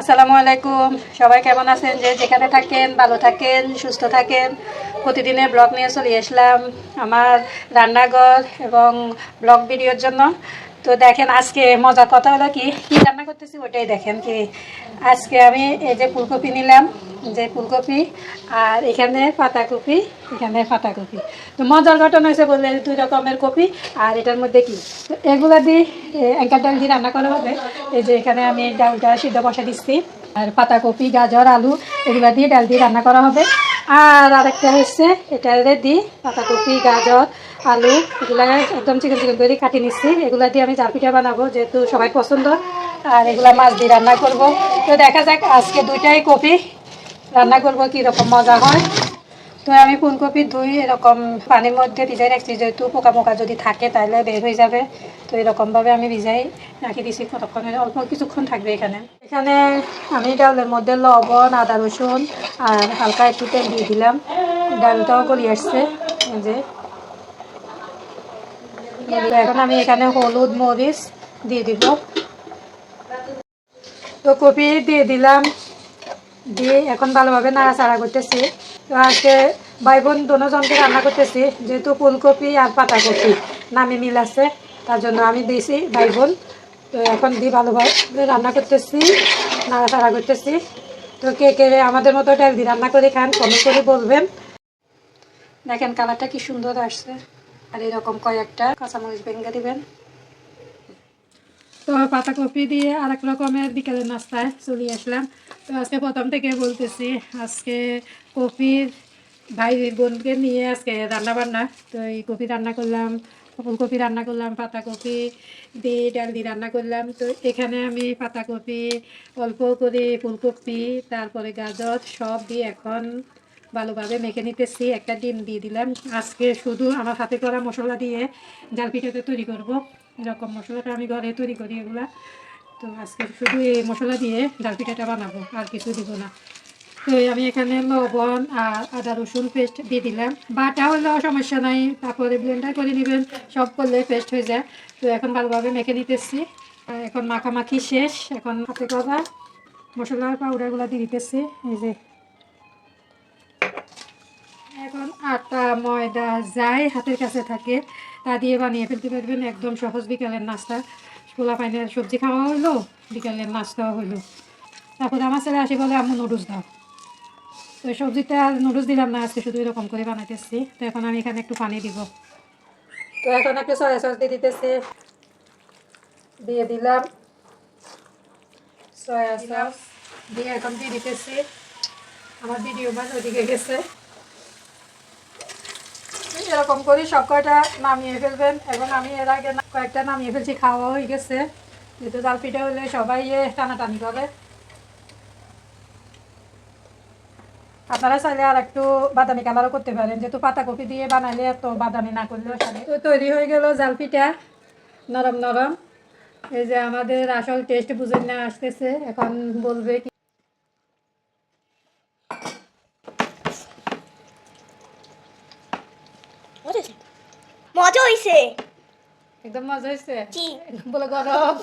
আসসালামু আলাইকুম। সবাই কেমন আছেন? যে যেখানে থাকেন, ভালো থাকেন, সুস্থ থাকেন, প্রতিদিনের ব্লগ নিয়ে চলে আসলাম আমার রান্নাঘর এবং ব্লগ ভিডিওর জন্য। তো দেখেন আজকে মজার কথা হলো কি কি রান্না করতেছি ওটাই দেখেন কি। আজকে আমি এই যে ফুলকপি নিলাম, যে ফুলকপি, আর এখানে পাতাকপি এখানে পাতাকপি। তো মজার ঘটনা হয়েছে বললে দুই রকমের কপি, আর এটার মধ্যে কি? এগুলো দিয়ে এঙ্কার ডাল দিয়ে রান্না করা হবে। এই যে এখানে আমি ডালটা সিদ্ধ বসা দিচ্ছি, আর পাতাকপি, গাজর, আলু, এগুলো দিয়ে ডাল দিয়ে রান্না করা হবে। আর আরেকটা হচ্ছে, এটা দিই পাতাকপি, গাজর, আলু, এগুলা একদম চিকেন চিকেন করে কাটি নিচ্ছি। এগুলা দিয়ে আমি জাল পিঠা বানাবো, যেহেতু সবাই পছন্দ। আর এগুলা মাছ দিয়ে রান্না করব। তো দেখা যাক আজকে দুইটাই কপি। রান্না করব কীরকম মজা হয়। তো আমি ফুলকপি ধুই এরকম পানির মধ্যে ভিজাই রাখছি। যেহেতু পোকা পোকা যদি থাকে তাহলে বের হয়ে যাবে। তো এরকমভাবে আমি ভিজাই রাখি দিছি কতক্ষণ অল্প কিছুক্ষণ থাকবে এখানে। এখানে আমি ডালের মধ্যে লবণ, আদা, রসুন আর হালকা একটু তেল দিয়ে দিলাম। ডালটাও গলি আসছে যে। এখন আমি এখানে হলুদ মরিচ দিয়ে দিব। তো কপি দিয়ে দিলাম। দিয়ে এখন ভালোভাবে নাড়াচাড়া করতেছি। আজকে ভাই বোন দুজনকে রান্না করতেছি, যেহেতু ফুলকপি আর পাতাকপি নামে মিল আছে, তার জন্য আমি দিয়েছি ভাই বোন। তো এখন দিয়ে ভালোভাবে রান্না করতেছি, নাড়াচাড়া করতেছি। তো কে কে আমাদের মতো ডাল রান্না করে খান কমে করে বলবেন। দেখেন কালারটা কি সুন্দর আসছে। আর এরকম কয়েকটা কাঁচামরিচ ভেঙে দিবেন। তো পাতাকপি দিয়ে আর এক রকমের বিকেলের নাস্তায় চলে আসলাম। তো আজকে প্রথম থেকে বলতেছি, আজকে কপির ভাই বোনকে নিয়ে আজকে রান্না বান্না তো এই কপি রান্না করলাম, ফুলকপি রান্না করলাম পাতাকপি দিয়ে ডাল দিয়ে রান্না করলাম। তো এখানে আমি পাতাকপি অল্প করে ফুলকপি, তারপরে গাজর সব দিয়ে এখন ভালোভাবে মেখে নিতেছি। একটা ডিম দিয়ে দিলাম। আজকে শুধু আমার হাতে করা মশলা দিয়ে জাল পিঠাতে তৈরি করব। এরকম মশলাটা আমি ঘরে তৈরি করি এগুলা। তো আজকে শুধু এই মশলা দিয়ে ডাল পিঠাটা বানাবো, আর কিছু দিব না। তো আমি এখানে লবণ আর আদা রসুন পেস্ট দিয়ে দিলাম। বাটা হলেও সমস্যা নাই, তারপরে ব্লেন্ডার করে নেবেন, সব করলে পেস্ট হয়ে যায়। তো এখন ভালোভাবে মেখে নিতেছি। এখন মাখামাখি শেষ, এখন হাতে করা মশলার পাউডারগুলো দিয়ে দিতেছি, এই যে। এখন আটা, ময়দা যাই হাতের কাছে থাকে তা দিয়ে বানিয়ে ফেলতে পারবেন একদম সহজ বিকালের নাস্তা। খোলা পাইনের সবজি খাওয়া হইল, বিকালের নাস্তাও হইল। তারপরে আমার ছেলে আসি বলে আমি নুডলস দাও। তো সবজিটা নুডলস দিলাম না, আজকে শুধু এরকম করে বানাইতেছি। তো এখন আমি এখানে একটু পানি দিব। তো এখন একটু সয়া সস দিয়ে দিতেছি। দিয়ে দিলাম সয়া সস। দিয়ে এখন দিয়ে দিতেছি। আমার ভিডিও মান ওদিকে গেছে। এরকম করে সব কয়টা নামিয়ে ফেলবেন এবং আমি এর আগে কয়েকটা নামিয়ে ফেলছি, খাওয়া হয়ে গেছে। যেহেতু জাল পিঠা হলে সবাই টানাটানি করে আপনারা চাইলে আর একটু বাদামি কালারও করতে পারেন। যেহেতু পাতাকপি দিয়ে বানালে এত বাদামি না করলেও তো তৈরি হয়ে গেল জাল পিঠা। নরম নরম। এই যে আমাদের আসল টেস্ট বুঝে না, আসতেছে। এখন বলবে কি মজা হয়েছে একদম মজা হয়েছে বলে গরম।